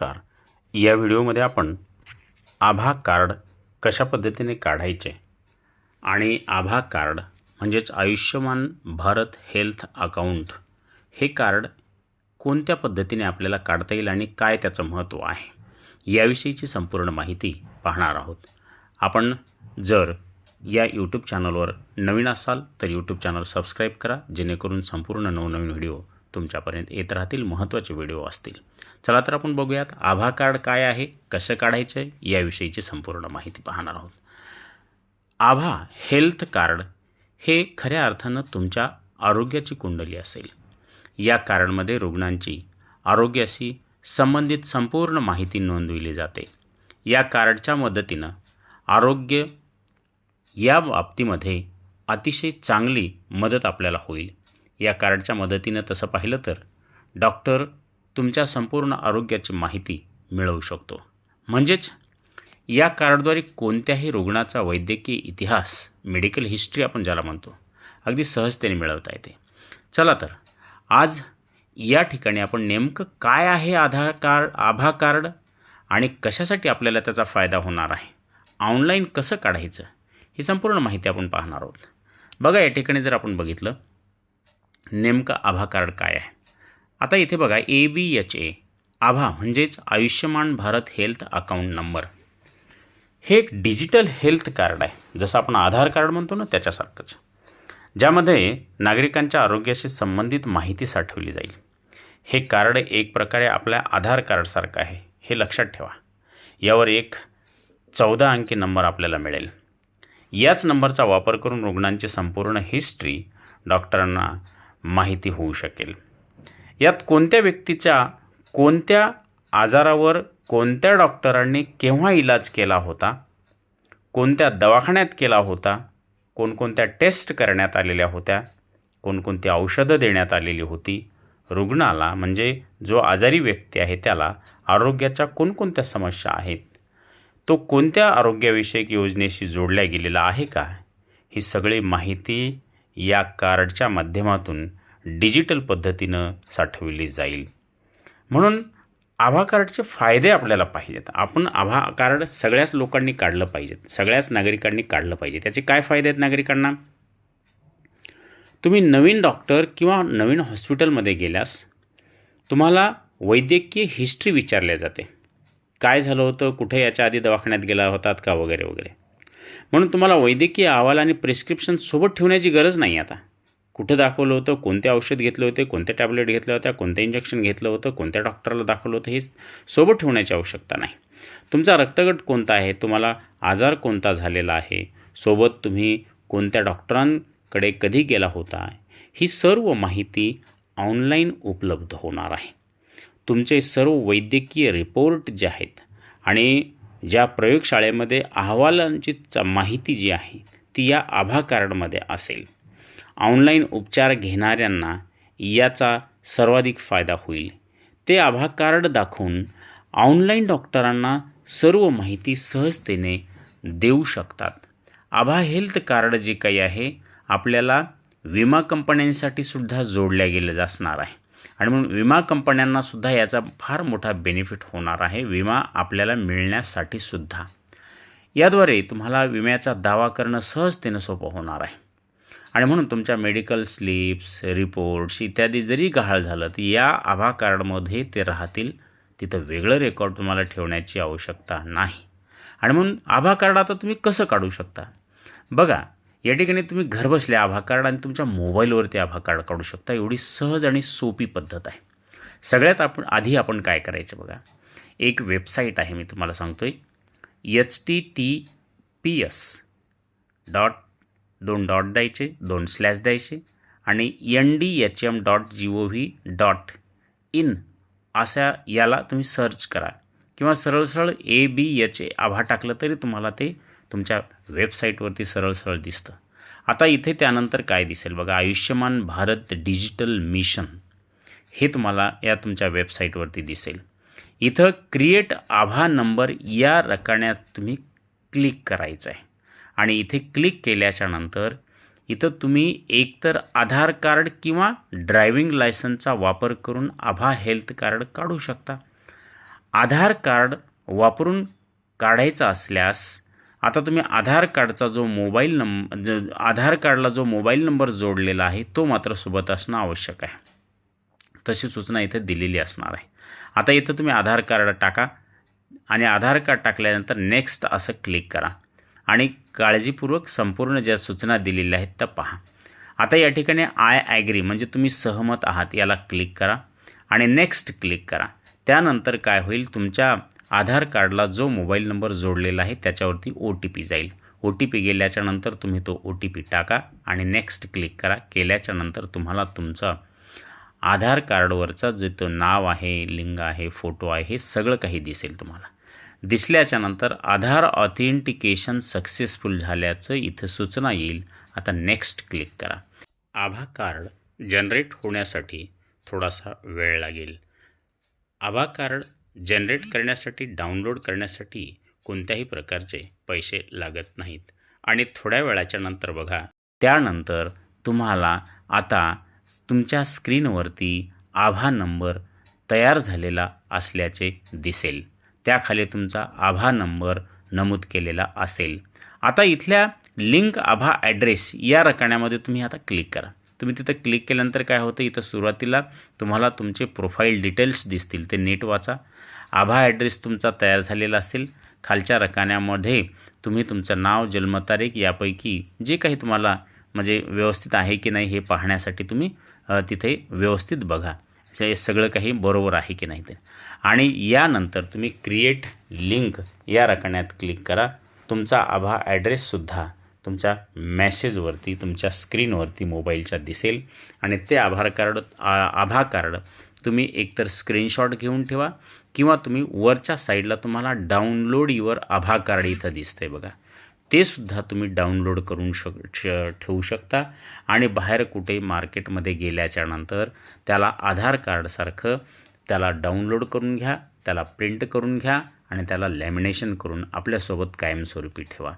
नमस्कार. या व्हिडिओमध्ये आपण आभा कार्ड कशा पद्धतीने काढायचे आणि आभा कार्ड म्हणजेच आयुष्यमान भारत हेल्थ अकाउंट हे कार्ड कोणत्या पद्धतीने आपल्याला काढता येईल आणि काय त्याचं महत्त्व आहे याविषयीची संपूर्ण माहिती पाहणार आहोत. आपण जर या यूट्यूब चॅनलवर नवीन असाल तर यूट्यूब चॅनल सबस्क्राईब करा जेणेकरून संपूर्ण नवनवीन व्हिडिओ तुमच्यापर्यंत येत राहतील महत्त्वाचे व्हिडिओ असतील. चला तर आपण बघूयात आभा कार्ड काय आहे कसं काढायचं आहे याविषयीची संपूर्ण माहिती पाहणार आहोत. आभा हेल्थ कार्ड हे खऱ्या अर्थानं तुमच्या आरोग्याची कुंडली असेल. या कार्डमध्ये रुग्णांची आरोग्याशी संबंधित संपूर्ण माहिती नोंदविली जाते. या कार्डच्या मदतीनं आरोग्य या बाबतीमध्ये अतिशय चांगली मदत आपल्याला होईल. या कार्डच्या मदतीनं तसं पाहिलं तर डॉक्टर तुमच्या संपूर्ण आरोग्याची माहिती मिळवू शकतो. म्हणजेच या कार्डद्वारे कोणत्याही रुग्णाचा वैद्यकीय इतिहास मेडिकल हिस्ट्री आपण ज्याला म्हणतो अगदी सहजतेने मिळवता येते. चला तर आज या ठिकाणी आपण नेमकं काय आहे आधार कार्ड आभा कार्ड आणि कशासाठी आपल्याला त्याचा फायदा होणार आहे? ऑनलाईन कसं काढायचं? ही संपूर्ण माहिती आपण पाहणार आहोत. बघा या ठिकाणी जर आपण बघितलं नेमकं आभा कार्ड काय आहे? आता इथे बघा ए बी एच ए आभा म्हणजेच Ayushman Bharat health account number. हे एक डिजिटल हेल्थ कार्ड आहे. जसं आपण आधार कार्ड म्हणतो ना त्याच्यासारखंच. ज्यामध्ये नागरिकांच्या आरोग्याशी संबंधित माहिती साठवली जाईल. हे कार्ड एक प्रकारे आपल्या आधार कार्डसारखं आहे. हे लक्षात ठेवा. यावर एक चौदा अंकी नंबर आपल्याला मिळेल. याच नंबरचा वापर करून रुग्णांची संपूर्ण हिस्ट्री डॉक्टरांना माहिती होऊ शकेल. यात कोणत्या व्यक्तीच्या कोणत्या आजारावर कोणत्या डॉक्टरांनी केव्हा इलाज केला होता कोणत्या दवाखान्यात केला होता कोणकोणत्या टेस्ट करण्यात आलेल्या होत्या कोणकोणती औषधं देण्यात आलेली होती रुग्णाला म्हणजे जो आजारी व्यक्ती आहे त्याला आरोग्याच्या कोणकोणत्या समस्या आहेत तो कोणत्या आरोग्यविषयक योजनेशी जोडल्या गेलेला आहे का ही सगळी माहिती या कार्डच्या माध्यमातून डिजिटल पद्धतीनं साठवली जाईल. म्हणून आभा कार्डचे फायदे आपल्याला पाहिजेत. आपण आभा कार्ड सगळ्याच लोकांनी काढलं पाहिजेत. सगळ्याच नागरिकांनी काढलं पाहिजे त्याचे काय फायदे आहेत नागरिकांना? तुम्ही नवीन डॉक्टर किंवा नवीन हॉस्पिटलमध्ये गेल्यास तुम्हाला वैद्यकीय हिस्ट्री विचारल्या जाते. काय झालं होतं? कुठे याच्या आधी दवाखान्यात गेला होतात का? वगैरे वगैरे. म्हणून तुम्हाला वैद्यकीय अहवाल आणि प्रिस्क्रिप्शन सोबत ठेवण्याची गरज नाही आता. कुठं दाखवलं होतं कोणते औषध घेतले होते कोणते टॅबलेट घेतल्या होत्या कोणतं इंजेक्शन घेतलं होतं कोणत्या डॉक्टरला दाखवलं होतं हे सोबत ठेवण्याची आवश्यकता नाही. तुमचा रक्तगट कोणता आहे? तुम्हाला आजार कोणता झालेला आहे? सोबत तुम्ही कोणत्या डॉक्टरांकडे कधी गेला होता? ही सर्व माहिती ऑनलाईन उपलब्ध होणार आहे. तुमचे सर्व वैद्यकीय रिपोर्ट जे आहेत आणि ज्या प्रयोगशाळेमध्ये अहवालांची माहिती जी आहे ती या आभा कार्डमध्ये असेल. ऑनलाईन उपचार घेणाऱ्यांना याचा सर्वाधिक फायदा होईल. ते आभा कार्ड दाखवून ऑनलाईन डॉक्टरांना सर्व माहिती सहजतेने देऊ शकतात. आभा हेल्थ कार्ड जे काही आहे आपल्याला विमा कंपन्यांसाठी सुद्धा जोडल्या गेलं असणार आहे. आणि म्हणून विमा कंपन्यांना सुद्धा याचा फार मोठा बेनिफिट होणार आहे विमा आपल्याला मिळण्यासाठी सुद्धा. याद्वारे तुम्हाला विम्याचा दावा करणं सहजतेनं सोपं होणार आहे. आणि म्हणून तुमच्या मेडिकल स्लिप्स रिपोर्ट्स इत्यादी जरी गहाळ झालं तर या आभा कार्डमध्ये ते राहतील. तिथं वेगळं रेकॉर्ड तुम्हाला ठेवण्याची आवश्यकता नाही. आणि म्हणून आभा कार्ड आता तुम्ही कसं काढू शकता? बघा या ठिकाणी तुम्ही घरबसल्या आभा कार्ड आणि तुमच्या मोबाईलवरती आभा कार्ड काढू शकता. एवढी सहज आणि सोपी पद्धत आहे. सगळ्यात आपण आधी आपण काय करायचं बघा? एक वेबसाईट आहे मी तुम्हाला सांगतो आहे H T T P S dot दोन डॉट द्यायचे दोन स्लॅश द्यायचे आणि N D H M dot G O V dot in अशा याला तुम्ही सर्च करा. किंवा सरळ सरळ ए बी एच ए आभा टाकलं तरी तुम्हाला ते तुमच्या वेबसाईटवरती सरळ सरळ दिसतं. आता इथे त्यानंतर काय दिसेल? बघा आयुष्यमान भारत डिजिटल मिशन हे तुम्हाला या तुमच्या वेबसाईटवरती दिसेल. इथं क्रिएट आभा नंबर या रकाण्यात तुम्ही क्लिक करायचं आहे आणि इथे क्लिक केल्याच्यानंतर इथं तुम्ही एकतर आधार कार्ड किंवा ड्रायव्हिंग लायसनचा वापर करून आभा हेल्थ कार्ड काढू शकता. आधार कार्ड वापरून काढायचा असल्यास आता तुम्ही आधार कार्डचा जो मोबाईल नंब ज आधार कार्डला जो मोबाईल नंबर जोडलेला आहे तो मात्र सोबत असणं आवश्यक आहे. तशी सूचना इथे दिलेली असणार आहे. आता इथं तुम्ही आधार कार्ड टाका आणि आधार कार्ड टाकल्यानंतर नेक्स्ट असं क्लिक करा. आणि काळजीपूर्वक संपूर्ण ज्या सूचना दिलेल्या आहेत त्या पहा. आता या ठिकाणी आय ॲग्री म्हणजे तुम्ही सहमत आहात याला क्लिक करा आणि नेक्स्ट क्लिक करा. त्यानंतर काय होईल तुमच्या आधार कार्डला जो मोबाईल नंबर जोडलेला आहे त्याच्यावरती ओ टी पी जाईल. ओ टी पी गेल्याच्यानंतर तुम्ही तो ओ टी पी टाका आणि नेक्स्ट क्लिक करा. केल्याच्यानंतर तुम्हाला तुमचा आधार कार्डवरचा जे तो नाव आहे लिंग आहे फोटो आहे हे सगळं काही दिसेल तुम्हाला. दिसल्याच्यानंतर आधार ऑथेंटिकेशन सक्सेसफुल झाल्याचं इथं सूचना येईल. आता नेक्स्ट क्लिक करा. आभा कार्ड जनरेट होण्यासाठी थोडासा वेळ लागेल. आभा कार्ड जनरेट करण्यासाठी डाउनलोड करण्यासाठी कोणत्याही प्रकारचे पैसे लागत नाहीत. आणि थोड्या वेळाच्या नंतर बघा त्यानंतर तुम्हाला आता तुमच्या स्क्रीनवरती आभा नंबर तयार झालेला असल्याचे दिसेल. त्याखाली तुमचा आभा नंबर नमूद केलेला असेल. आता इथल्या लिंक आभा ॲड्रेस या रकाण्यामध्ये तुम्ही आता क्लिक करा. तुम्ही तिथं क्लिक केल्यानंतर काय होतं? इथं सुरुवातीला तुम्हाला तुमचे प्रोफाईल डिटेल्स दिसतील. ते नीट वाचा. आभा ॲड्रेस तुमचा तयार झालेला असेल. खालच्या रकान्यामध्ये तुम्ही तुमचं नाव जन्मतारीख यापैकी जे काही तुम्हाला म्हणजे व्यवस्थित आहे की नाही हे पाहण्यासाठी तुम्ही तिथे व्यवस्थित बघा. हे सगळं काही बरोबर आहे की नाही ते. आणि यानंतर तुम्ही क्रिएट लिंक या रकण्यात क्लिक करा. तुमचा आभा ॲड्रेससुद्धा तुमच्या मॅसेजवरती तुमच्या स्क्रीनवरती मोबाईलच्या दिसेल. आणि ते आभार कार्ड आभा कार्ड तुम्ही एकतर स्क्रीनशॉट घेऊन ठेवा किंवा तुम्ही वरच्या साईडला तुम्हाला डाउनलोड युअर आभा कार्ड इथं दिसतंय बघा. ते सुद्धा तुम्ही डाउनलोड करून शक श- ठेवू शकता. आणि बाहेर कुठे मार्केटमध्ये गेल्याच्यानंतर त्याला आधार कार्डसारखं त्याला डाउनलोड करून घ्या त्याला प्रिंट करून घ्या आणि त्याला लॅमिनेशन करून आपल्यासोबत कायमस्वरूपी ठेवा.